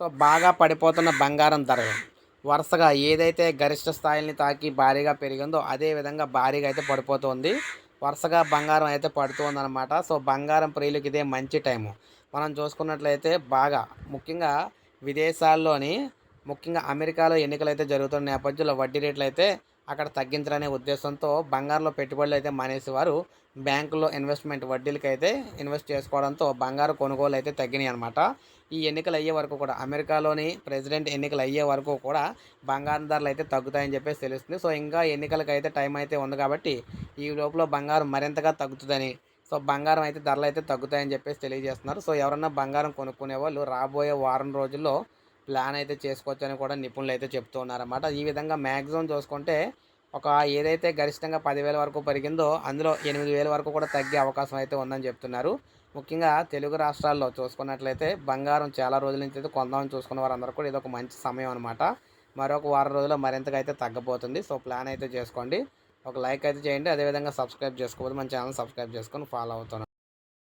So బాగా పడిపోతున్న బంగారం ధర. వరుసగా ఏదైతే గరిష్ట స్థాయిని తాకి భారీగా పెరిగిందో అదే విధంగా భారీగా అయితే పడిపోతుంది. వరుసగా బంగారం అయితే పడుతుంది అనమాట సో బంగారం ప్రియులకి ఇదే మంచి టైము. మనం చూసుకున్నట్లయితే బాగా ముఖ్యంగా విదేశాల్లోని ముఖ్యంగా అమెరికాలో ఎన్నికలు అయితే జరుగుతున్న నేపథ్యంలో వడ్డీ రేట్లు అయితే అక్కడ తగ్గించాలనే ఉద్దేశంతో బంగారంలో పెట్టుబడులు అయితే మానేసి వారు బ్యాంకులో ఇన్వెస్ట్మెంట్ వడ్డీలకి అయితే ఇన్వెస్ట్ చేసుకోవడంతో బంగారు కొనుగోలు అయితే తగ్గినాయి అనమాట ఈ ఎన్నికలు అయ్యే వరకు కూడా అమెరికాలోని ప్రెసిడెంట్ ఎన్నికలు అయ్యే వరకు కూడా బంగారం ధరలు అయితే తగ్గుతాయని చెప్పేసి తెలుస్తుంది. సో ఇంకా ఎన్నికలకు అయితే టైం అయితే ఉంది కాబట్టి ఈ లోపల బంగారం మరింతగా తగ్గుతుందని సో బంగారం అయితే ధరలు అయితే తగ్గుతాయని చెప్పేసి తెలియజేస్తున్నారు. సో ఎవరన్నా బంగారం కొనుక్కునే వాళ్ళు రాబోయే వారం రోజుల్లో ప్లాన్ అయితే చేసుకోవచ్చని కూడా నిపుణులు అయితే చెప్తూ ఉన్నారన్నమాట. ఈ విధంగా మ్యాక్సిమం చూసుకుంటే ఒక ఏదైతే గరిష్టంగా పదివేల వరకు పెరిగిందో అందులో ఎనిమిది వేల వరకు కూడా తగ్గే అవకాశం అయితే ఉందని చెప్తున్నారు. ముఖ్యంగా తెలుగు రాష్ట్రాల్లో చూసుకున్నట్లయితే బంగారం చాలా రోజుల నుంచి అయితే కొందామని చూసుకున్న వారందరూ కూడా ఇది ఒక మంచి సమయం అనమాట మరొక వారం రోజుల్లో మరింతగా అయితే తగ్గబోతుంది. సో ప్లాన్ అయితే చేసుకోండి. ఒక లైక్ అయితే చేయండి. అదేవిధంగా సబ్స్క్రైబ్ చేసుకోవద్దు మన ఛానల్ సబ్స్క్రైబ్ చేసుకొని ఫాలో అవుతున్నాను